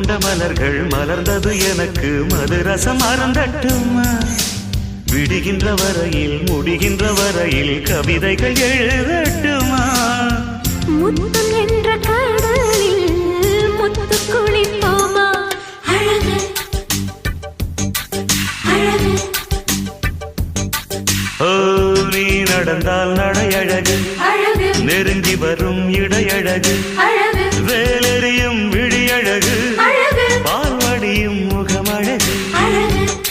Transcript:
மலர்ந்தது எனக்கு. மதுரசம் அருந்தட்டுமா விடுகின்ற வரையில் முடிகின்ற வரையில் கவிதைகள் எழுதட்டுமா. முத்தம் என்ற கடலில் முத்து குளிப்போமா? அழகு. அழகு. ஓ நீ நடந்தால் நடையழகு. அழகு. நெருங்கி வரும் இடையழகு. அழகு. I'm in it.